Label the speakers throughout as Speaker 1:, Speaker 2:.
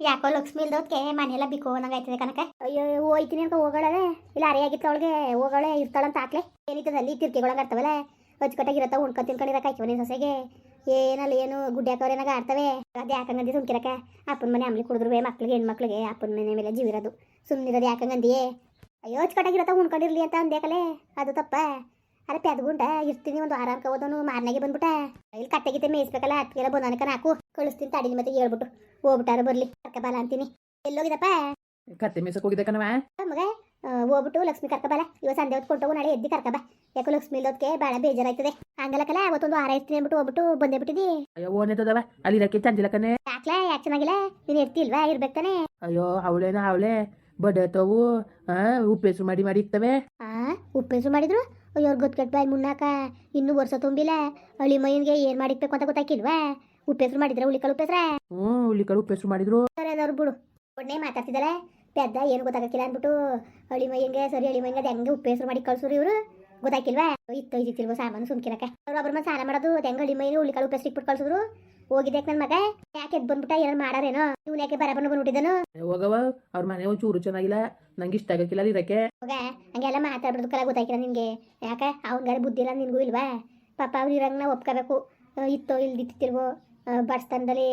Speaker 1: ಯಾಕೋ ಲಕ್ಷ್ಮಿ ಇಲ್ದೋದ್ಕೆ ಮನೆಯೆಲ್ಲ ಬಿಕ್ಕೋ ನಂಗೆ ಆಯ್ತದೆ ಕನಕ ಅಯ್ಯೋ ಹೋಯ್ತೀನಿ ಅಂತ ಹೋಗಳೇ ಇಲ್ಲ, ಅರೆ ಆಗಿತ್ತು ಅವಳಿಗೆ. ಹೋಗಳೆ, ಇರ್ತಾಳಂತ ಹಾಕ್ಲೆ ಏನಿತ್ತದಲ್ಲಿ ಅಲ್ಲಿ? ತಿರ್ಕಿಗೊಳಗೆ ಆಡ್ತಾವಲ್ಲ. ಅಚ್ಚುಕಟ್ಟಾಗಿರತ್ತ ಉಣ್ಕೊ ತಿನ್ಕೊಂಡಿರಕ್ಕೆ ಆಯ್ತು ಮನೆ ಸೊಸೆಗೆ. ಏನಲ್ಲ, ಏನು ಗುಡ್ಡೆ ಹಾಕೋರೇನಾಗ ಆಡ್ತವೆ? ಅದು ಯಾಕಂಗಂದಿ ಸುಮ್ಕಿರಕ ಅಪ್ಪನ ಮನೆ ಅಮ್ಲಿ ಕುಡಿದ್ರು ಮಕ್ಳಿಗೆ, ಹೆಣ್ಮಕ್ಳಿಗೆ, ಅಪ್ಪನ ಮನೆ ಮೇಲೆ ಜೀವಿರೋದು ಸುಮ್ಮನಿರೋದು ಯಾಕಂಗಂದಿಯೇ ಅಯ್ಯೋ ಅಚ್ಚುಕಟ್ಟಾಗಿರತ್ತ ಉಣ್ಕೊಂಡಿರ್ಲಿ ಅಂತ ಅಂದೇಕಲೆ ಅದು ತಪ್ಪ. ಅರೆ ಪೆದ್ಗುಂಡ ಇರ್ತೀನಿ ಒಂದು ವಾರ ಅನ್ಕೋದನು ಮಾರ್ನಾಗೆ ಬಂದ್ಬಿಟ್ಟ. ಇಲ್ಲಿ ಕಟ್ಟೆಗಿತ್ತೆ ಮೇಯಿಸ್ಬೇಕಲ್ಲ ಹತ್ತಿಗೆಲ್ಲ ಬಂದನಕ ನಾಕು. ಕಳಿಸ್ತೀನಿ ತಡಿಲಿ ಮತ್ತೆ ಹೇಳ್ಬಿಟ್ಟು. ಹೋಗ್ಬಿಟ್ಟಾರ ಬರ್ಲಿ ಕರ್ಕಬಾಲ ಅಂತೀನಿ. ಎಲ್ಲೋಗಿದಪ್ಪ?
Speaker 2: ಕತ್ತೆ ಮೇಸಕ್ ಹೋಗಿದ್ದೆ ಕಣವ
Speaker 1: ಮಗ ಹೋಗ್ಬಿಟ್ಟು ಲಕ್ಷ್ಮಿ ಕರ್ಕಬಾಲ ಇವ ಸಂಜೆ ಹೊತ್ತು ಕೊಟ್ಟೋಗು ನಾಳೆ ಎದ್ದಿ ಕರ್ಕಬ ಯಾಕೋ ಲಕ್ಷ್ಮಿ ಇಲ್ಲೋದಕ್ಕೆ ಬಹಳ ಬೇಜಾರಾಯ್ತದೆ. ಹಂಗಲ್ಲಕಲ್ಲ ಅವತ್ತೊಂದು ಆರ ಇರ್ತೀನಿ ಅಂದ್ಬಿಟ್ಟು ಹೋಗ್ಬಿಟ್ಟು ಬಂದೇ ಬಿಟ್ಟಿದಿ.
Speaker 2: ಅಯ್ಯೋ ಓನೇತದವ ಅಲ್ಲಿ ಇರಕ್ಕೆ ಚಂದಿಲ್ಲ ಕಣೆ.
Speaker 1: ಯಾಕ್ಲಾ ಯಾಕೆ ಚೆನ್ನಾಗಿಲ್ಲ? ನೀನು ಇರ್ತಿಲ್ವಾ ಇರ್ಬೇಕು ತಾನೆ.
Speaker 2: ಅಯ್ಯೋ ಅವಳೇನ ಅವಳೆ. ಬಡತವು ಆ ಉಪ್ಪೆಸರು ಮಾಡಿ ಮಾಡಿ ಇರ್ತವೆ
Speaker 1: ಆ ಉಪ್ಪೆಸರು ಮಾಡಿದ್ರು? ಅಯ್ಯೋ ಗೊತ್ಕಟ್ ಬಾಯ್ ಮುನ್ನಾಕ. ಇನ್ನೂ ವರ್ಷ ತುಂಬಿಲ್ಲ. ಅಳಿ ಮೈನ್ಗೆ ಏನ್ ಮಾಡಿಕ್ಬೇಕು ಅಂತ ಗೊತ್ತಾಕಿಲ್ವಾ? ಉಪ್ಪೆಸರು ಮಾಡಿದ್ರೆ ಉಳಿಕಲ್ ಉಪ್ಪೆಸ್ರ?
Speaker 2: ಹ್ಞೂ ಹುಳಿ ಕಳು ಉಪ್ಪೆಸರು ಮಾಡಿದ್ರು.
Speaker 1: ಸರಿ ಅದವ್ರು ಬಿಡು. ಒಳ್ಳೆ ಮಾತಾಡ್ತಿದ್ದಾಳೆ ಪೆದ್ದ ಏನು ಗೊತ್ತಾಗಕ್ಕಿಲ್ಲ ಅಂದ್ಬಿಟ್ಟು ಹಳಿ ಮೈಯಂಗೆ ಸರಿ ಹಳಿ ಮೈಯಂಗೆ ಅದು ಹೆಂಗೆ ಉಪ್ಪೆಸರು ಮಾಡಿ ಕಳ್ಸೋರು ಇವರು? ಗೊತ್ತಾಗಿಲ್ವಾ ಇತ್ತು ಇದ್ದಿತ್ತಿಲ್ವೋ ಸಾಮಾನು ಸುಮ್ಕಿರಕ್ಕೆ. ಅವ್ರು ಅವ್ರ ಮೇಲೆ ಸಾಲ ಮಾಡೋದು ಅದು ಹೆಂಗೆ ಹಳಿ ಮೈಗೆ ಉಳಿ ಕಾಳು ಉಪ್ಪು ಹೆಸರು ಇಟ್ಬಿಟ್ಟು ಕಳ್ಸಿದ್ರು ಹೋಗಿದ್ದೆ ನನ್ನ ಮಗ? ಯಾಕೆ ಎದ್ ಬಂದ್ಬಿಟ್ಟ ಏನಾರು ಮಾಡಾರೇನೋ? ಇವ್ನು ಯಾಕೆ ಬರ ಬಂದು ಬಂದ್ಬಿಟ್ಟಿದ್ದನು
Speaker 2: ಹೋಗವ ಅವ್ರ ಮನೆ ಒಂಚೂರು ಚೂರು ಚೆನ್ನಾಗಿಲ್ಲ ನಂಗೆ ಇಷ್ಟ ಆಗಕ್ಕಿಲ್ಲ ಇರಕ್ಕೆ.
Speaker 1: ಹೋಗ ಹಂಗೆಲ್ಲ ಮಾತಾಡ್ಬಿಡ್ದು ಕಲ ಗೊತ್ತಾಗಿಲ್ಲ ನಿನಗೆ. ಯಾಕೆ ಅವನಿಗಾರ ಬುದ್ಧಿ ಇಲ್ಲ ನಿನಗೂ ಇಲ್ವಾ? ಪಾಪ ಅವ್ರು ಇರಂಗೆ ನಾವು ಒಪ್ಕೋಬೇಕು. ಇತ್ತೋ ಇಲ್ದಿತ್ತಿಲ್ವೋ ಬಡಸ್ತನದಲ್ಲಿ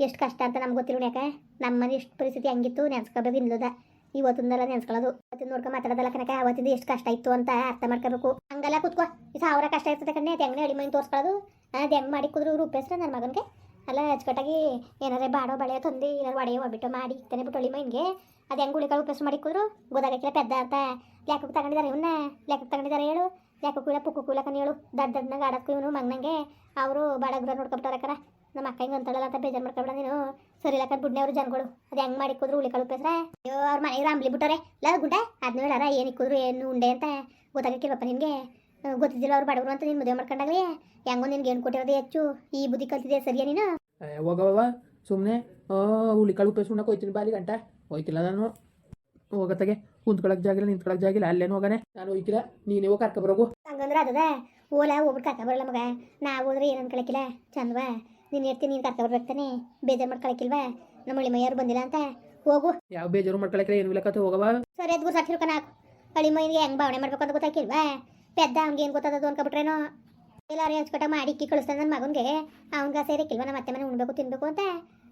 Speaker 1: ಎಷ್ಟು ಕಷ್ಟ ಅಂತ ನಮ್ಗೆ ಗೊತ್ತಿರೋ ಯಾಕೆ? ನಮ್ಮ ಮನೆ ಎಷ್ಟು ಪರಿಸ್ಥಿತಿ ಹಂಗಿತ್ತು ನೆನ್ಸ್ಕೊಬೇಕು ಇಲ್ಲದ ಇವತ್ತಿಂದಲ್ಲ ನೆನ್ಸ್ಕೊಳ್ಳೋದು. ಅದನ್ನ ನೋಡ್ಕೊ ಮಾತಾಡೋದಲ್ಲ ಕನಕ ಅವತ್ತಿಂದ ಎಷ್ಟು ಕಷ್ಟ ಇತ್ತು ಅಂತ ಅರ್ಥ ಮಾಡ್ಕೋಬೇಕು. ಹಂಗಲ್ಲ ಕೂತ್ಕೋ, ಈ ಸಾವಿರ ಕಷ್ಟ ಇರ್ತದೆ ಕಣ್ಣೆ ಅದು ಹೆಂಗೆ ಮನೆ ತೋರಿಸ್ಕೊಳ್ಳೋದು? ಅದು ಹೆಂಗೆ ಮಾಡಿ ಕುದ್ರು ರೂಪೇಸ್ರ ನನ್ನ ಮಗನಿಗೆ. ಅಲ್ಲ, ಅಚ್ಚುಕಟ್ಟಾಗಿ ಏನಾರೇ ಬಾಡೋ ಬಳೆ ತಂದು ಏನಾರು ಒಡೆಯೋ ಒಬ್ಬಿಟ್ಟು ಮಾಡಿ ಇತ್ತಾನೆ ಬಿಟ್ಟು ಅಳಿ ಹಿಂಗೆ ಅದು ಹೆಂಗೆ ಉಳಿಕಾಳು ಉಪ್ಪೇಸ್ ಮಾಡಿ ಕುದ್ರು? ಗೋದಾಗಿಲ್ಲ ಪೆದ್ದ ಅಂತ. ಲೆಕ್ಕಕ್ಕೆ ತಗೊಂಡಿದ್ದಾರೆ ಇವನ್ನ ಲ್ಯಾಕಕ್ಕೆ ತಗೊಂಡಿದ್ದಾರೆ ಹೇಳು. ಲ್ಯಾಕಕ್ಕೂ ಇಲ್ಲ ಪುಕ್ಕು ಕೂಲಕ್ಕನ ಹೇಳು. ದಡ್ಡ ದಡ್ಡನಾಗ ಆಡೋಕ್ಕೂ ಇವನು ಮಗನಂಗೆ. ಅವರು ಬಾಡಗ್ರ ನೋಡ್ಕೊಬಿಟ್ಟಾರೆ ಕರ. ನಮ್ಮ ಅಕ್ಕ ಹಿಂಗೆ ಅಂತಾಳಲ್ಲ ಅಂತ ಬೇಜಾರು ಮಾಡ್ಕೊಬೇಡ ನೀನು. ಸರಿ ಲಕ್ಕ ಬುಡ್ನೆ ಅವರು ಜನಗಳು. ಅದು ಹೆಂಗೆ ಮಾಡಿ ಕುದ್ರು ಉಳಿ ಕಳುಪೇಸ್ರೆ ಅಯ್ಯೋ ಅವ್ರ ಮನೆಗೆ ರಾಮ್ಲಿ ಬಿಟ್ಟರೆ ಲ ಗುಂಡೆ. ಅದನ್ನ ಹೇಳಾರ ಏನು ಇಕ್ಕಿದ್ರು ಏನು ಉಂಡೆ ಅಂತ ಗೊತ್ತಾಗಕ್ಕಿಲ್ಲಪ್ಪ ನಿನಗೆ? ಗೊತ್ತಿದ್ದಿಲ್ಲ ಅವ್ರು ಬಡವರು ಅಂತ ನೀನು ಮದುವೆ ಮಾಡ್ಕೊಂಡಾಗ್ಲಿ? ಹೆಂಗೋ ನಿನ್ಗೆ ಏನು ಕೊಟ್ಟಿರೋದು ಹೆಚ್ಚು. ಈ ಬುದ್ಧಿ ಕಲ್ತಿದೆ ಸರಿಯಾ ನೀನು?
Speaker 2: ಏ, ಹೋಗವ ಸುಮ್ಮನೆ ಹುಳಿ ಕಾಳು ಉಪ್ಪೆಸರು ಉಣ್ಣಕ್ಕೆ ಹೋಯ್ತೀನಿ ಬಾಲಿ ಗಂಟೆ. ಹೋಯ್ತಿಲ್ಲ ನಾನು. ಹೋಗತ್ತಾಗೆ ಕುಂತ್ಕೊಳಕ್ ಜಾಗಿಲ್ಲ ನಿಂತ್ಕೊಳಕ್ ಜಾಗಿಲ್ಲ. ಅಲ್ಲೇನು ಹೋಗಾನೆ? ನಾನು ಹೋಯ್ತಿಲ್ಲ. ನೀನೇ ಹೋಗಿ ಕರ್ಕೊಬರೋಗು.
Speaker 1: ಹಂಗಂದ್ರೆ ಅದದ ಓಲ ಹೋಗ್ಬಿಟ್ಟು ಕರ್ಕೊಬರಲ್ಲ ಮಗ. ನಾವು ಹೋದ್ರೆ ಏನು ಅನ್ಕೊಳಕಿಲ್ಲ ಚಂದವಾ? ನೀನು ಇರ್ತೀನಿ ನೀನು ಕರ್ಕ ಬರ್ಬೇಕು ತಾನೆ ಬೇಜಾರು ಮಾಡ್ಕೊಳಕಿಲ್ವಾ? ನಮ್ಮ ಹಳ್ಳಿ ಮೈಯಾರು ಬಂದಿಲ್ಲ ಅಂತ. ಹೋಗು.
Speaker 2: ಯಾವ ಬೇಜಾರು ಮಾಡ್ಕೊಳಕ್ಕೆ ಏನು ಇಲ್ಲಕತ್ತೆ ಹೋಗವ
Speaker 1: ಸರಿ ಅದು ಗುರ್ಸಾಕಿರ್ಕೊ ನಾಲ್ಕು ಹಳ್ಳಿ ಮೈನಿಗೆ ಹೆಂಗೆ ಭಾವನೆ ಮಾಡ್ಬೇಕು ಅಂತ ಗೊತ್ತಾಕಿಲ್ವಾ? ಪೆದ್ದ ಅವ್ನಿಗೆ ಏನು ಗೊತ್ತದದು ಅನ್ಕೊಬಿಟ್ರೇನೋ? ಎಲ್ಲಾರು ಹಚ್ಕಟ್ಟ ಮಾಡಿ ಇಕ್ಕಿ ಕಳಿಸ್ತಾನೆ ನನ್ನ ಮಗನಿಗೆ. ಅವ್ನಿಗೆ ಸೇರಿಕ್ಕಿಲ್ವ ನಮ್ಮ ಮತ್ತೆ ಮನೆ ಉಣ್ಬೇಕು ತಿನ್ಬೇಕು ಅಂತ?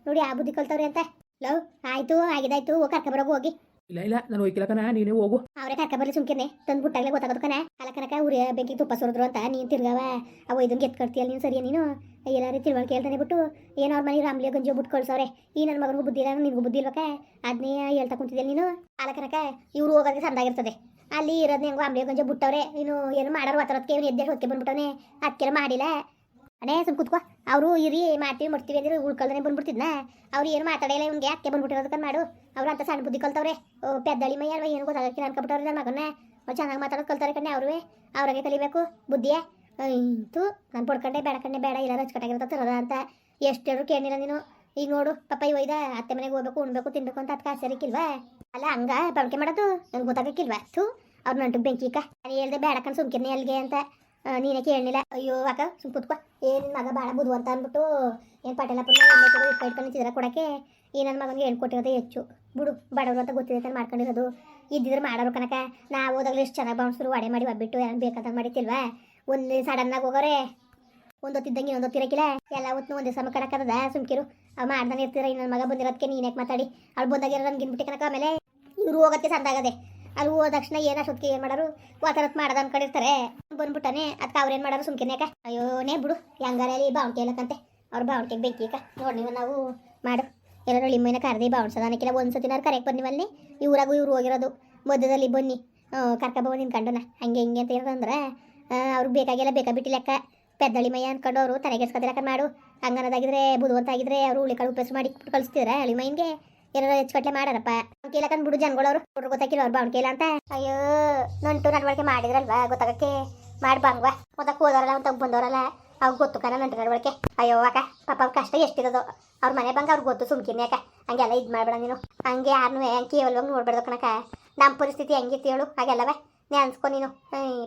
Speaker 1: ನೋಡಿ ಆ ಬುದ್ಧಿ ಕಲ್ತವ್ರಿ ಅಂತ. ಲವ್ ಆಯ್ತು ಆಗಿದಾಯ್ತು ಹೋಗಿ ಕರ್ಕ ಬರೋಗು ಹೋಗಿ.
Speaker 2: ಇಲ್ಲ ಇಲ್ಲ, ನಾನು ಹೋಯ್ತಿಲ್ಲ ಕಣ, ನೀನೇ ಹೋಗು.
Speaker 1: ಅವರೇ ಕರ್ಕ ಬರ್ಲಿ ಸುಮ್ಕಿರ್ನೆ. ತಂದು ಬಿಟ್ಟಾಗಲೇ ಗೊತ್ತಾಗೋದು ಕಣ. ಅಲ್ಲ ಕನಕ ಬೆಂಕಿ ತುಪ್ಪ ಸುರಿದ್ರು ಅಂತ ನೀನ್ ತಿರ್ಗಾವ. ಅವ ಇದನ್ನ ಎತ್ಕೊಡ್ತೀಯಲ್ಲ ನೀನು ಸರಿಯ ನೀನು? ಎಲ್ಲಾರು ತಿಳುವಳಿಕೆ ಹೇಳ್ತಾನೆ ಬಿಟ್ಟು. ಏನೋ ಅವ್ರ ಮನೆ ರಾಮ್ಲಿಯ ಗಂಜಿ ಬಿಟ್ಟು ಕಳ್ಸವ್ರೆ ಈ ನನ್ನ ಮಗನಿಗೂ ಬುದ್ಧಿ ಇಲ್ಲ ನಿನಗೂ ಬುದ್ಧಿ ಇಲ್ವಕ ಅದನ್ನೇ ಹೇಳ್ತಾ ಕುಂತಿದ್ಯಾ ನೀನು? ಅಲ್ಲ ಕನಕ ಇವ್ರು ಹೋಗೋದಕ್ಕೆ ಸಂದಾಗಿರ್ತದೆ ಅಲ್ಲಿ ಇರೋದನ್ನ ಹೆಂಗೋ ಆಮ್ಲಿಯ ಗಂಜಿ ಬಿಟ್ಟವ್ರೆ. ಇನ್ನು ಏನು ಮಾಡೋರು ಒತ್ತರದಕ್ಕೆ ಇವ್ನು ಎದ್ದೆ ಹೊತ್ತಿ ಬಂದ್ಬಿಟ್ಟವನೆ. ಅದಕ್ಕೆಲ್ಲ ಮಾಡಿಲ್ಲ. ಅನೇ ಸುಮ್ ಕುತ್ಕೋ. ಅವರು ಇರಿ ಮಾಡ್ತೀವಿ ಮಾಡ್ತೀವಿ ಅಂದ್ರೆ ಉಳ್ಕೊಳ್ದೇ ಬಂದ್ಬಿಡ್ತಿದ್ನ. ಅವ್ರು ಏನು ಮಾತಾಡಿಲ್ಲ ಇವ್ನಿಗೆ ಯಾಕೆ ಬಂದ್ಬಿಟ್ಟಿರೋದಕ್ಕೆ ಮಾಡು. ಅವ್ರು ಅಂತ ಸಣ್ಣ ಬುದ್ಧಿ ಕಲ್ತವ್ರೆ. ಓ ಪೆದ್ದಳಿ ಮೈ ಅಲ್ವ ಏನು ಗೊತ್ತಾಗಕ್ಕೆ ಅನ್ಕೊಬಿಟ್ಟವ್ರೆ ನನ್ನ ಮಗನ ಅವ್ರು ಚೆನ್ನಾಗಿ ಮಾತಾಡೋದು ಕಲ್ತಾರೆ ಕಣ್ಣೆ ಅವ್ರೇ ಅವ್ರಿಗೆ ಕಲಿಬೇಕು ಬುದ್ಧಿಯೇ. ಇಂತು ನಾನು ಪಡ್ಕೊಂಡೆ ಬೇಡ ಕಣ್ಣೆ ಬೇಡ ಇಲ್ಲ ಹಚ್ಕಟ್ಟಾಗಿರ್ತ ತರೋದ ಅಂತ. ಎಷ್ಟು ಹೇಳಿದ್ರು ಕೇಳಿಲ್ಲ ನೀನು. ಈಗ ನೋಡು ಪಪ್ಪ ಒಯ್ದ, ಅತ್ತೆ ಮನೆಗೆ ಹೋಗ್ಬೇಕು, ಉಣ್ಬೇಕು, ತಿನ್ಬೇಕು ಅಂತ ಅದಕ್ಕೆ ಆಸರಿಕ್ಕಿಲ್ವಾ ಅಲ್ಲ, ಹಂಗ ಬಳಕೆ ಮಾಡೋದು ನನ್ಗೆ ಗೊತ್ತಾಗಕ್ಕಿಲ್ವಾ? ಥೂ, ಅವ್ರ ನಂಟು ಬೆಂಕಿ ಕಾ ನಾನು ಹೇಳ್ದೆ, ಬೇಡ ಕಣ್ ಸುಮ್ಕಿರ್ನಿ ಅಲ್ಲಿಗೆ ಅಂತ. ನೀನೇ ಕೇಳಲಿಲ್ಲ ಅಯ್ಯೋ, ಅಕ್ಕ, ಸುಮ್ ಕುತ್ಕೋ. ಏನು ಮಗ ಭಾಳ ಬುದ್ಧು ಅಂತ ಅಂದ್ಬಿಟ್ಟು ಏನು ಪಟೇಲಪ್ಪ ಇಟ್ಕೊಂಡು ಚಿತ್ರ ಕೊಡಕ್ಕೆ? ಈ ನನ್ನ ಮಗನಿಗೆ ಏನು ಹೆಚ್ಚು. ಬಿಡು, ಬಡವರು ಅಂತ ಗೊತ್ತಿದೆ ಅಂತ ಮಾಡ್ಕೊಂಡಿರೋದು. ಇದ್ದಿದ್ರೆ ಮಾಡೋರು ಕನಕ ನಾವು ಹೋದಾಗಲೂ ಎಷ್ಟು ಚೆನ್ನಾಗಿ ಬಾಣಿಸ್ರು ವಡೆ ಮಾಡಿ ಒಬ್ಬಿಟ್ಟು ಏನು ಬೇಕಾದಂಗೆ ಮಾಡಿತಿಲ್ವಾ ಒಂದು ಸಡನ್ನಾಗಿ ಹೋಗೋರೆ. ಒಂದೊತ್ತಿದ್ದಂಗೆ ಇನ್ನೊಂದೊತ್ತಿರಕ್ಕಿಲ್ಲ ಎಲ್ಲ ಹೊತ್ತು ಒಂದೇ ಸಮ ಕಡಕದ ಸುಮ್ಕಿರು ಅವ್ ಮಾಡ್ದಾನೆ ಇರ್ತೀರ. ನನ್ನ ಮಗ ಬಂದಿರೋದಕ್ಕೆ ನೀನ್ಯಾಕೆ ಮಾತಾಡಿ? ಅವ್ಳು ಬಂದಾಗಿರೋ ನನ್ಗೆ ಗಿನ್ಬಿಟ್ಟು ಕನಕ ಆಮೇಲೆ. ಇವ್ರು ಹೋಗತ್ತೆ ಸಂದಾಗದೆ ಅಲ್ಲಿ ಹೋದ ತಕ್ಷಣ ಏನು ಅಷ್ಟೊತ್ತಿಗೆ ಏನು ಮಾಡೋರು? ವಾತರತ್ ಮಾಡೋದು ಅನ್ಕೊಂಡಿರ್ತಾರೆ. ಬಂದ್ಬಿಟ್ಟಾನೆ. ಅದಕ್ಕೆ ಅವ್ರೇನು ಮಾಡೋರು ಸುಮ್ಕಿನ್ಯಾಕ ಅಯ್ಯೋ ನೇ ಬಿಡು. ಹೆಂಗಾರಲ್ಲಿ ಬಾವಣಿಗೆ ಎಲ್ಲಕ್ಕಂತೆ ಅವ್ರ ಬಾವಣಿಗೆ ಬೆಂಕಿ ಅಕ್ಕ. ನೋಡಿ ನೀವು ನಾವು ಮಾಡು. ಎಲ್ಲರೂ ಲಿಮ್ಮನ ಕರೆದಿ ಬಾವಣಿಸೋದನಕ್ಕಿಲ್ಲ ಒಂದು ಸತಿ ನಾನು ಕರೆಕ್ಟ್ ಬನ್ನಿ ಅಲ್ಲಿ ಇವ್ರಾಗೂ ಇವ್ರು ಹೋಗಿರೋದು. ಮಧ್ಯದಲ್ಲಿ ಬನ್ನಿ. ಕರ್ಕೊಬೋ ನಿನ್ಕಂಡನ ಹಂಗೆ ಹಿಂಗೆ ಅಂತ ಏನಂದ್ರೆ ಅವ್ರಿಗೆ ಬೇಕಾಗಿಲ್ಲ ಬೇಕಾ ಬಿಟ್ಟಿಲ್ಲಕ್ಕ ಪೆದ್ದಳಿ ಮೈ ಅನ್ಕೊಂಡು ಅವರು ಲೆಕ್ಕ ಮಾಡು. ಹಂಗನದಾಗಿದ್ರೆ ಬುಧವಂತ ಆಗಿದ್ರೆ, ಅವರು ಉಳಿಕಾಳು ಉಪಯೋಗ ಮಾಡಿ ಕಳಿಸ್ತಿದ್ರೆ ಅಳಿ ಮೈನ್ಗೆ. ಏನಾರ ಹೆಚ್ಚುಕಟ್ಲೆ ಮಾಡಾರಪ್ಪ. ಕೇಳಕಂದ್ ಬಿಡು ಜನಗಳವ್ರು. ಹುಡ್ರು ಗೊತ್ತಾಕಿಲ್ಲ ಅವ್ರು ಬಾವಣಿಗೆ ಇಲ್ಲ ಅಂತ? ಅಯ್ಯೋ, ನಂಟು ನಡವಳಿಕೆ ಮಾಡಿದ್ರಲ್ವಾ ಗೊತ್ತಾಗಕ್ಕೆ? ಮಾಡಿ ಬಂಗ್ವಾ ಮೊದಕ್ಕೆ ಹೋದವರಲ್ಲ ಅಂತ ಬಂದವರಲ್ಲ. ಅವ್ರಿಗೆ ಗೊತ್ತು ಕಣ ನಂಟು ನಡವಳಿಕೆ. ಅಯ್ಯೋ, ಅಕ್ಕ, ಪಾಪ ಅವ್ರ ಕಷ್ಟ ಎಷ್ಟಿರೋದು ಅವ್ರ ಮನೆ ಬಂಗ ಅವ್ರಿಗೆ ಗೊತ್ತು ಸುಮ್ಕಿರ್ನಿ ಅಕ್ಕ. ಹಂಗೆಲ್ಲ ಇದು ಮಾಡ್ಬೇಡ ನೀನು. ಹಂಗೆ ಯಾರನ್ನೂ ಕೇವಲವಾಗಿ ನೋಡ್ಬೇಡ್ದು ಕಣಕ ನಮ್ಮ ಪರಿಸ್ಥಿತಿ ಹೆಂಗಿತ್ತು ಹೇಳು. ಹಾಗೆಲ್ಲವೇ? ನೀ ಅನ್ಸ್ಕೊ ನೀನು.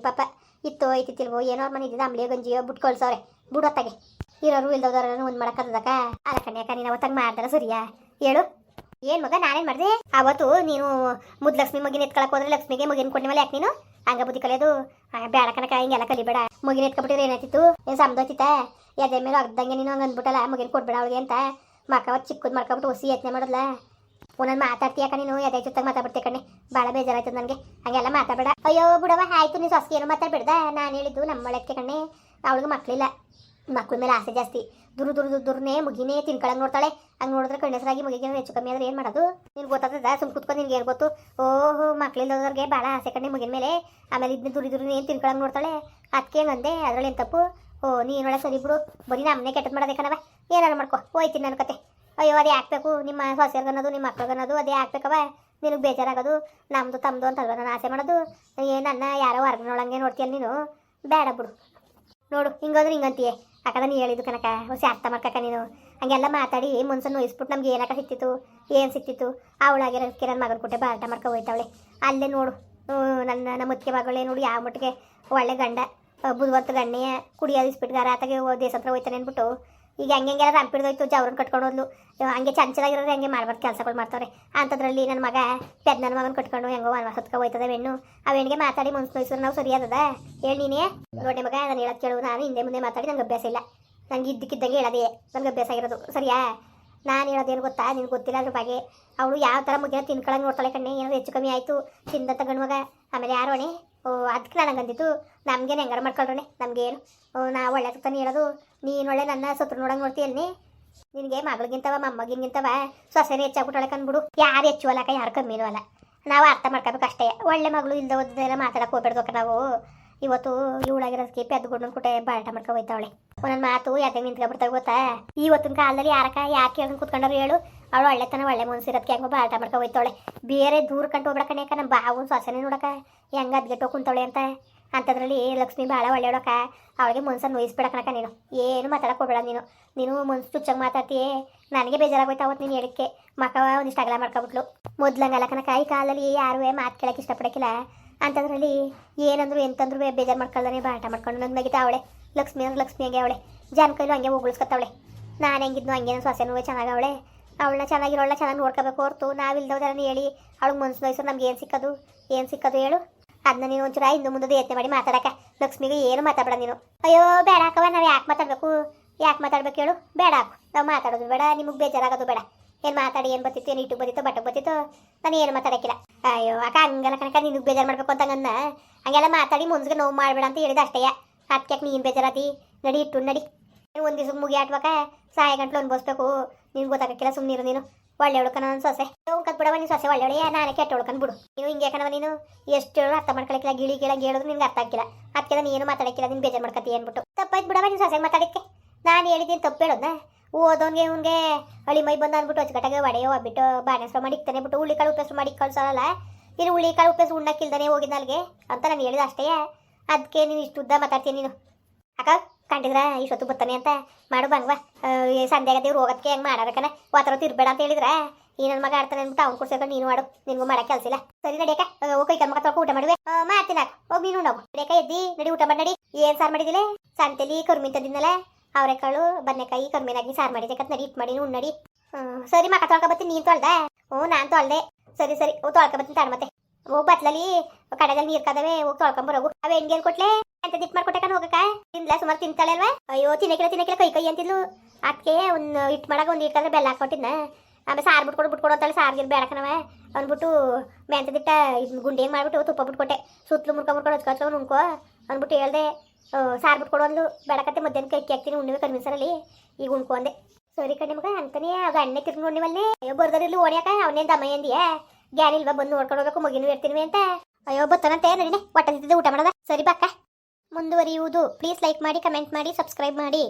Speaker 1: ಪಾಪ. ಇತ್ತು ಐತಿತ್ತಿಲ್ವೋ ಏನೋ ಅವ್ರ ಮನೆ ಇದ್ದಿದ್ದು ಅಂಬ್ಲಿಯೋ, ಗಂಜಿಯೋ ಬಿಟ್ಟು ಕಳ್ಸವ್ರೆ. ಬಿಡೋತ್ತಾಗೆ ಇರೋರು ಇಲ್ದವ್ರನ್ನ ಒಂದು ಮಾಡಕ್ಕದಕ್ಕ ಅಲ್ಲ ಕಣ್ಯಾಕ ನೀನು ಅವತ್ತಾಗ ಮಾಡ್ದಾರ ಸರಿಯಾ? ಹೇಳು. ಏನ್ ಮಗ, ನಾನೇನ್ ಮಾಡ್ದೆ? ಅವತ್ತು ನೀನು ಮುದ್ ಲಕ್ಷ್ಮಿ ಮಗಿನ ಎತ್ಕೊಳಕ್ ಹೋದ್ರೆ ಲಕ್ಷ್ಮಿಗೆ ಮಗಿನ ಕೊಟ್ಟಿ ಮೇಲೆ ಯಾಕೆ ನೀನು? ಹಂಗ ಬುದ್ಧಿ ಕಲಿಯೋದು. ಬೇಡ ಕನಕ ಹಿಂಗೆಲ್ಲ ಕಲಿಬೇಡ. ಮಗಿನ ಎತ್ಕೊಬಿಟ್ಟಿದ್ರೆ ಏನಾಯ್ತಿತ್ತು? ಏನ್ ಸಮದೋತಿತ್ತ ಎದೆ ಮೇಲೆ ಅಗ್ದಂಗೆ ನೀನು ಹಂಗ ಅಂದ್ಬಿಟ್ಟಲ್ಲ, ಮಗಿನ ಕೊಡ್ಬೇಡ ಅವಳಿಗೆ ಅಂತ? ಮಕ್ಕವ ಚಿಕ್ಕದ್ ಮಾಡ್ಕೊಬಿಟ್ಟು ಹೊಸಿ ಯತ್ನೆ ಮಾಡೋದ್ಲ? ಒಂದೊಂದು ಮಾತಾಡ್ತೀಯಾಕ ನೀನು? ಎದೆ ಜೊತೆಗೆ ಮಾತಾಡ್ಬಿಡ್ತೀಯ ಕಣ್ಣೆ ಭಾಳ ಬೇಜಾರಾಯ್ತದ ನನಗೆ. ಹಂಗೆಲ್ಲ ಮಾತಾಡಬೇಡ. ಅಯ್ಯೋ ಬಿಡವ ಆಯ್ತು ನೀನು ಸೊಸ್ಗೆ ಏನು ಮಾತಾಡ್ಬಿಡ್ದ? ನಾನು ಹೇಳಿದ್ದು ನಮ್ಮ ಒಳಕ್ಕೆ ಕಣ್ಣೆ ಅವಳಿಗೆ ಮಕ್ಕಳಿಲ್ಲ ಮಕ್ಳ ಮೇಲೆ ಆಸೆ ಜಾಸ್ತಿ. ದುರು ದುರು ದುರು ದುರ್ನೇ ಮುಗಿನೇ ತಿನ್ಕೊಳಂಗೆ ನೋಡ್ತಾಳೆ. ಹಂಗೆ ನೋಡಿದ್ರೆ ಕಣ್ಣೆಸರಾಗಿ ಮುಗಿಗೆ ಹೆಚ್ಚು ಕಮ್ಮಿ ಆದ್ರೆ ಏನು ಮಾಡೋದು? ನಿನ್ಗೆ ಗೊತ್ತಾಗ್ತದ? ಸುಮ್ ಕುತ್ಕೊಂಡು ನಿನ್ಗೆ ಏನು ಗೊತ್ತು? ಓಹೋ ಮಕ್ಳಿಲ್ಲದವ್ರಿಗೆ ಭಾಳ ಆಸೆ ಕಣ್ಣೆ ಮುಗಿನ ಮೇಲೆ. ಆಮೇಲೆ ಇದನ್ನ ದುರಿ ದುರಿ ಏನು ತಿನ್ಕೊಳಂಗೆ ನೋಡ್ತಾಳೆ. ಅದಕ್ಕೆ ನಂದೆ ಅದರಲ್ಲಿ ಏನು ತಪ್ಪು? ಓ ನೀನೊಳಗೆ ಸರಿ ಬಿಡು. ಬರೀ ನಮ್ಮನೆ ಕೆಟ್ಟದ್ದು ಮಾಡೋದೇಕನವ ಏನಾರು ಮಾಡ್ಕೊ. ಹೋಯ್ತೀನಿ ನನ್ನ ಕತೆ. ಅಯ್ಯೋ, ಅದೇ ಹಾಕ್ಬೇಕು ನಿಮ್ಮ ಸೊಸೆರ್ಗನ್ನೋದು ನಿಮ್ಮ ಮಕ್ಳಿಗನ್ನೋದು ಅದೇ ಹಾಕ್ಬೇಕವ ನಿನಗೆ ಬೇಜಾರಾಗೋದು. ನಮ್ಮದು ತಮ್ಮದು ಅಂತ ನಾನು ಆಸೆ ಮಾಡೋದು. ನನ್ನ ಯಾರೋ ಹೊರಗಿನೊಳಂಗೆ ನೋಡ್ತೀಯಲ್ಲ ನೀನು? ಬೇಡ ಬಿಡು. ನೋಡು, ಹಿಂಗಾದ್ರೆ ಹಿಂಗಂತೀಯ. ಅಕ್ಕದ ನೀ ಹೇಳಿದ್ದು ಕನಕ ಹೊಸ ಅರ್ಥ ಮಾಡ್ಕಕ್ಕ ನೀನು. ಹಂಗೆಲ್ಲ ಮಾತಾಡಿ ಮುನ್ಸನ್ನು ನೋಯಿಸ್ಬಿಟ್ಟು ನಮ್ಗೆ ಏನಕ್ಕ ಸಿಕ್ತಿತ್ತು, ಏನು ಸಿಕ್ತಿತ್ತು ಅವಳಾಗಿರೋ ಕಿರಣ್ ಮಗನ ಕೊಟ್ಟೆ ಬಾಟ ಮಾಡ್ಕೊ ಹೋಯ್ತಾವಳೆ. ಅಲ್ಲೇ ನೋಡು ನನ್ನ ನಮ್ಮ ಮುತ್ತಿಗೆ ಮಗಳೇ ನೋಡು, ಯಾವ ಮಟ್ಟಿಗೆ ಒಳ್ಳೆ ಗಂಡ ಬುಧವತ್ತು ಗಣ್ಣೆಯ ಕುಡಿಯೋದು ಇಸ್ಬಿಟ್ಗಾರ ಆತಗೆ ದೇಶ ಹತ್ರ ಹೋಯ್ತಾನೆ ಅಂದ್ಬಿಟ್ಟು ಈಗ ಹೆಂಗೆ ಹೆಂಗೆಲ್ಲ ರಂಪಿಡ್ದೋಯ್ತು ಜವ್ರನ್ನ ಕಟ್ಕೊಂಡು ಹೋದ್ಲು. ಹಂಗೆ ಚಂಚಲಾಗಿರೋರು ಹೆಂಗೆ ಮಾಡ್ಬಾರ್ದು ಕೆಲಸಗಳು ಮಾಡ್ತಾವ್ರೆ. ಅಂಥದ್ರಲ್ಲಿ ನನ್ನ ಮಗ ಪೆದ್ ನನ್ನ ಮಗನ ಕಟ್ಕೊಂಡು ಹೆಂಗೋ ವನವಾಸತ್ಕ ಹೋಯ್ತದೆ ಹೆಣ್ಣು. ಆ ಹೆಣ್ಣಿಗೆ ಮಾತಾಡಿ ಮುನ್ಸ್ ನಾವು ಸರಿಯಾದದ ಹೇಳಿ ನೀನೇ. ನೋಡಿ ಮಗ, ನಾನು ಹೇಳೋದು ಕೇಳು, ನಾನು ಹಿಂದೆ ಮುಂದೆ ಮಾತಾಡಿ ನನಗೆ ಅಭ್ಯಾಸ ಇಲ್ಲ. ನಂಗೆ ಇದ್ದಕ್ಕಿದ್ದಂಗೆ ಹೇಳೋದೇ, ನನಗೆ ಅಭ್ಯಾಸ ಆಗಿರೋದು. ಸರಿಯಾ? ನಾನು ಹೇಳೋದೇನು ಗೊತ್ತಾ? ನಿನ್ಗೆ ಗೊತ್ತಿಲ್ಲ ಅದ್ರ ಬಗ್ಗೆ. ಅವಳು ಯಾವ ಥರ ಮುಗಿಯೋ ತಿನ್ಕೊಳಂಗೆ ನೋಡ್ತಾಳೆ ಕಣ್ಣೆ ಏನಾದ್ರು ಹೆಚ್ಚು ಕಮ್ಮಿ ಆಯಿತು. ತಿಂದಂತ ಗಂಡು ಮಗ. ಆಮೇಲೆ ಯಾರು ಅಣೆ ಅದಕ್ಕೆ ನಾನು ಹಂಗಂದಿತ್ತು ನಮ್ಗೇನು ಹೆಂಗಾರ ಮಾಡ್ಕೊಳ್ರಣೆ ನಮಗೇನು. ನಾ ಒಳ್ಳೆ ತಾನೆ ಹೇಳೋದು ನೀನು ಒಳ್ಳೆ ನನ್ನ ಸತ್ರ ನೋಡಂಗೆ ನೋಡ್ತೀಯಲ್ಲಿ ನಿನಗೆ ಮಗಳಿಗಿಂತವ, ಮೊಮ್ಮಗಿಂಗಿಂತವ ಸೊಸೆನೇ ಹೆಚ್ಚಾಗ್ಬಿಟ್ಟಾಳೆ ಕಂದ್ಬಿಡು ಯಾರು ಹೆಚ್ಚು ಅಲ್ಲಕ ಯಾರು ಕಮ್ಮಿನೂ ಅಲ್ಲ. ನಾವು ಅರ್ಥ ಮಾಡ್ಕೋಬೇಕು ಅಷ್ಟೇ ಒಳ್ಳೆ ಮಗಳು ಇಲ್ದ ಓದಿದೆಲ್ಲ ಮಾತಾಡಕ್ಕೆ ಹೋಗ್ಬೇಡ್ದಕ್ಕ ನಾವು. ಇವತ್ತು ಇವಳಾಗಿರೋದಕ್ಕೆ ಪೆದ್ದುಗೊಂಡು ಕೊಟ್ಟೆ ಬಾಟ ಮಾಡ್ಕೊ ಹೋಯ್ತಾವಳೆ. ಒಂದೊಂದು ಮಾತು ಯಾಕೆ ನಿಂತ್ಕೊಂಡ್ಬಿಡ್ತಾವೆ ಗೊತ್ತಾ? ಇವತ್ತಿನ ಕಾಲದಲ್ಲಿ ಯಾರಕ್ಕ ಯಾಕೆ ಕೇಳ್ಕೊಂಡು ಕುತ್ಕೊಂಡ್ರು ಹೇಳು. ಅವಳು ಒಳ್ಳೆತನ, ಒಳ್ಳೆ ಮನ್ಸಿರೋದಕ್ಕೆ ಹೆಂಗೋ ಬಾಟ ಮಾಡ್ಕೊ ಹೋಯ್ತಾವಳೆ ಬೇರೆ ದೂರ ಕಂಡು ಹೋಗ್ಬಿಡ ಯಾಕೆ ನಮ್ಮ ಬಾವು ಸೊಸೆನೇ ನೋಡಕ ಹೆಂಗ ಅದ್ಗೆಟ್ಟು ಕುಂತಾವಳೆ ಅಂತ. ಅಂಥದ್ರಲ್ಲಿ ಲಕ್ಷ್ಮಿ ಭಾಳ ಒಳ್ಳೆಯವಳಕ್ಕ ಅವಳಿಗೆ ಮನ್ಸನ್ನು ನೋಯಿಸ್ಬಿಡಕಣಕ ನೀನು. ಏನು ಮಾತಾಡಕ್ಕೆ ಹೋಗ್ಬೇಡ ನೀನು. ನೀನು ಮನ್ಸು ಚುಚ್ಚಂಗೆ ಮಾತಾಡ್ತೀಯೇ. ನನಗೆ ಬೇಜಾರಾಗೋಯ್ತು ಅವತ್ತು ನೀನು ಹೇಳಿಕ್ಕೆ ಮಕ್ಕ ಒಂದಿಷ್ಟು ಅಗಲ ಮಾಡ್ಕೊಬಿಟ್ಲು. ಮೊದ್ಲಂಗಲ್ಲ ಕನಕ ಈ ಕಾಲದಲ್ಲಿ ಯಾರೂ ಮಾತು ಕೇಳಕ್ಕೆ ಇಷ್ಟಪಡಕ್ಕಿಲ್ಲ ಅಂಥದ್ರಲ್ಲಿ ಏನಂದ್ರು ಎಂತಂದ್ರು ಬೇಜಾರು ಮಾಡ್ಕೊಳ್ದಾನೆ ಬಾಟ ಮಾಡ್ಕೊಂಡು ನಂಗೆ ಮಗಿತ ಅವಳೆ. ಲಕ್ಷ್ಮಿ ಅಂದ್ರೆ ಲಕ್ಷ್ಮಿ ಹಂಗೆ ಅವಳೆ. ಜಾನಕೈಲು ಹಂಗೆ ಉಗುಳಿಸ್ಕೊತಾವಳೆ ನಾನು ಹೆಂಗಿದ್ನು ಹಂಗೆ ನನ್ನ ಸೊಸೆನೂ ಚೆನ್ನಾಗಿ ಅವಳೆ. ಅವಳನ್ನ ಚೆನ್ನಾಗಿರೋಳ ಚೆನ್ನಾಗಿ ನೋಡ್ಕೋಬೇಕು ಹೊರ್ತು ನಾವಿಲ್ದವ್ದಾರನ್ನ ಹೇಳಿ ಅವಳಿಗೆ ಮನ್ಸು ನೋಯ್ಸು ನಮ್ಗೆ ಏನು ಸಿಕ್ಕದು? ಏನು ಸಿಕ್ಕದು ಹೇಳು? ಅದನ್ನ ನೀನು ಒಂಚೂರ ಇನ್ನು ಮುಂದೆ ಯತ್ನೆ ಮಾಡಿ ಮಾತಾಡಕ. ಲಕ್ಷ್ಮಿಗೆ ಏನು ಮಾತಾಡಬೇಡ ನೀನು. ಅಯ್ಯೋ, ಬೇಡ ಹಾಕವ ನಾವು ಯಾಕೆ ಮಾತಾಡಬೇಕು? ಯಾಕೆ ಮಾತಾಡ್ಬೇಕು ಹೇಳು? ಬೇಡ ಹಾಕು ನಾವು ಮಾತಾಡೋದು ಬೇಡ, ನಿಮಗೆ ಬೇಜಾರಾಗೋದು ಬೇಡ. ಏನು ಮಾತಾಡಿ, ಏನು ಬತ್ತಿತ್ತು, ಏನು ಇಟ್ಟು ಬತ್ತಿತ್ತು, ಬಟ್ಟೆ ಬತ್ತಿತ್ತು? ನಾನು ಏನು ಮಾತಾಡಕ್ಕಿಲ್ಲ. ಅಯ್ಯೋ ಅಕ್ಕ ಹಂಗಲ್ಲ ಕನಕ ನಿನಗೆ ಬೇಜಾರು ಮಾಡ್ಬೇಕು ಅಂತ ಹಂಗನ್ನ? ಹಂಗೆಲ್ಲ ಮಾತಾಡಿ ಮುನ್ಸ್ಗೆ ನೋವು ಮಾಡಬೇಡ ಅಂತ ಹೇಳಿದ ಅಷ್ಟೇ. ಅದಕ್ಕೆ ನೀನು ಬೇಜಾರಾತಿ? ನಡಿ, ಇಟ್ಟು ನಡಿ. ಒಂದು ದಿವ್ಸ ಮುಗಿ ಆಟ್ಬೇಕ ಸಾಯ ಗಂಟ್ಲು ಅನ್ಬೋಸ್ಬೇಕು ನಿನ್ಗೆ ಗೊತ್ತಾಗಕ್ಕಿಲ್ಲ ಸುಮ್ಮನಿರು ನೀನು. ಒಳ್ಳೆ ಹುಡ್ಕನ ನನ್ನ ಸೊಸೆ. ಕತ್ ಬಿಡವ ನೀನು ಸೊಸೆ ಒಳ್ಳೆ ನಾನೇ ಕೆಟ್ಟ ಹುಡ್ಕನ್ ಬಿಡು. ನೀನು ಹಿಂಗೆ ಕಣವ ನೀನು? ಎಷ್ಟು ಹೇಳೋ ಅರ್ಥ ಮಾಡ್ಕೊಳಕ್ಕಿಲ್ಲ, ಗಿಳಿ ಗಿಳಂಗೆ ಹೇಳಿದ್ರು ನಿನ್ಗೆ ಅರ್ಥ ಆಗಿಲ್ಲ ಅದಕ್ಕೆ ನೀನು ಏನು ಮಾತಾಡಕ್ಕಿಲ್ಲ, ನೀನು ಬೇಜಾರು ಮಾಡ್ಕತ್ತಿ ಅಂದ್ಬಿಟ್ಟು. ತಪ್ಪಾಯ್ತು ಬಿಡವ ನೀನು ಸೊಸೆಗೆ ಮಾತಾಡಕ್ಕೆ ನಾನು ಹೇಳಿದ್ದೀನಿ ತಪ್ಪು ಹೇಳೋದ ಓದೋನ್ಗೆ ಇವ್ನಿಗೆ ಹಳಿ ಮೈ ಬಂದ ಅಂದ್ಬಿಟ್ಟು ಅಚ್ಚುಕಟ್ಟಾಗೆ ಒಡೆಯೋ ಬಿಟ್ಟು ಬಾಣಸ್ರ ಮಾಡಿ ಇಕ್ತಾನೆ ಬಿಟ್ಟು ಹುಳಿ ಕಾಳು ಮಾಡಿ ಕಳ್ಸೋಲ್ಲ ಇಲ್ಲಿ ಹುಳಿ ಕಾಳು ಉಪ್ಪೆಸ್ರು ಉಣ್ಣಕ್ಕಿಲ್ದಾನೆ ಹೋಗಿದ್ದ ಅಲ್ಲಿಗೆ ಅಂತ ನಾನು ಹೇಳಿದ ಅಷ್ಟೇ. ಅದಕ್ಕೆ ನೀನು ಇಷ್ಟು ಉದ್ದ ಮಾತಾಡ್ತೀನಿ ನೀನು? ಅಕ್ಕ, ಕಂಡಿದ್ರ? ಇಷ್ಟೊತ್ತು ಬರ್ತಾನೆ ಅಂತ. ಮಾಡು ಸಂಜೆ ಸಂಧ್ಯಾಗ ದೇವ್ರು ಹೋಗೋದಕ್ಕೆ ಹೆಂಗೆ ಮಾಡಾರಕ್ಕನ ವಾತರ ಇರಬೇಡ ಅಂತ ಹೇಳಿದ್ರೆ? ಈ ನನ್ನ ಮಗ ಆಡ್ತಾನೆ ಅಂದ್ಬಿಟ್ಟು ಅವ್ನು ಕೊಡ್ಸೋಕೆ ನೀನು ಮಾಡು. ನಿನ್ಗೂ ಮಾಡಕ್ಕೆ ಕೆಲಸ ಇಲ್ಲ. ಸರಿ ನಡಿಯಕ್ಕ ಹೋಗಿ ಕೈ ಮಗ ತೊಳ್ಕೊ ಊಟ ಮಾಡುವೆ. ಮಾಡ್ತೀನಿ ಹೋಗಿ ನೀನು ನಾವು ನಡಿಯಕ್ಕ ಎದ್ದಿ. ನಡಿ ಊಟ ಮಾಡಿ, ನಡಿ. ಏನು ಸಾರು ಮಾಡಿದಿಲ್ಲ ಸಂತೆಲಿ ಕರ್ಮಿ ತಂದಿದ್ನಲ್ಲ? ಅವರೆಕಾಳು ಬದನೆಕಾಯಿ ಕರ್ಮಿನಾಗಿ ಸಾರು ಮಾಡಿದೆ ಕತ್ ನಡಿ ಇಟ್ಟು ಮಾಡಿ ಉಣ್ಣು ನಡಿ. ಸರಿ ಮಕ್ಕ, ತೊಳ್ಕೊ ಬರ್ತೀನಿ, ನೀನು ತೊಳ್ದೆ? ಓ ನಾನು ತೊಳ್ದೆ. ಸರಿ ಸರಿ ಓ ತೊಳ್ಕೊ ಬರ್ತೀನಿ ತಾಡ ಮತ್ತೆ. ಓ ಬತ್ಲಲಿ ಕಡೆದಲ್ಲಿ ನೀರು ಕದವೆ, ಹೋಗಿ ತೊಳ್ಕೊಂಬರೋಗು ಅವ ಹೆಂಗೇನ್ ಕೊಟ್ಲೆ? ಅಂತ ದಿಟ್ ಮಾಡ್ಕೊಟ್ಟೆ ಕಣ ಹೋಗಕ್ಕ? ತಿನ್ಲ ಸುಮಾರು ತಿಂತಾಳೆ ಅಲ್ವಾ ಅಯ್ಯೋ ತಿನ್ನಕಿಲ್ಲ ತಿನ್ನಕಿಲ್ಲ ಕೈ ಕೈ ಅಂತಿದ್ಲು. ಅದಕ್ಕೆ ಒಂದು ಇಟ್ಟು ಮಾಡಾಗ ಒಂದು ಇಟ್ಟಾದ್ರೆ ಬೆಲ್ಲ ಹಾಕೊಟ್ಟಿದ್ನ ಆಮೇಲೆ ಸಾರು ಬಿಟ್ಕೊಡು ಬಿಟ್ಕೊಡು ಅಂತಾಳೆ ಸಾರ್ಗಿರ್ ಬೇಡಕನವ ಅಂದ್ಬಿಟ್ಟು ಮೆಂತದಿಟ್ಟ ಗುಂಡಿ ಹೆಂಗೆ ಮಾಡ್ಬಿಟ್ಟು ತುಪ್ಪ ಬಿಟ್ಕೊಟ್ಟೆ. ಸುತ್ತಲೂ ಮುರ್ಕೊ ಮುರ್ಕೊಂಡು ಹಚ್ಕೊಚ್ಕೊಂಡು ನುಂಕೋ ಅಂದ್ಬಿಟ್ಟು ಹೇಳ್ದೆ. ಸಾರು ಬಿಟ್ಕೊಡು ಅಂದ್ಲು. ಬೇಡಕತ್ತೆ ಮಧ್ಯಾಹ್ನ ಕೈ ಹಾಕ್ತೀನಿ, ಉಣ್ಣಿವೆ ಕಡಿಮೆ ಸರಲ್ಲಿ ಈಗ ಉಣ್ಕೊಂಡೆ. ಸರಿ ಕಣೆ ಮಗ, ಅಂತಾನೆ ಆಗ ಅಣ್ಣೆ ತಿರ್ಕೊಂಡು ಉಣ್ಣಿವಲ್ಲಿ ಅಯ್ಯೋ ಬರ್ದರಿಲ್ಲಿ ಓಣ್ಯಾಕ ಅವನೇನು ದಮ್ಮ ಎಂದಿಯ? ಗ್ಯಾನ್ ಇಲ್ವಾ, ಬಂದು ನೋಡ್ಕೊಂಡು ಹೋಗಬೇಕು, ಮಗಿನೂ ಇರ್ತೀನಿ ಅಂತ. ಅಯ್ಯೋ, ಬತ್ತನಂತೆ ನಡಿನೆ ಹೊಟ್ಟೆ ಊಟ ಮಾಡೋದ. ಸರಿ ಬಾಕ ಮುಂದುವರಿಯುವುದು. ಪ್ಲೀಸ್ ಲೈಕ್ ಮಾಡಿ ಕಮೆಂಟ್ ಮಾಡಿ ಸಬ್ಸ್ಕ್ರೈಬ್ ಮಾಡಿ.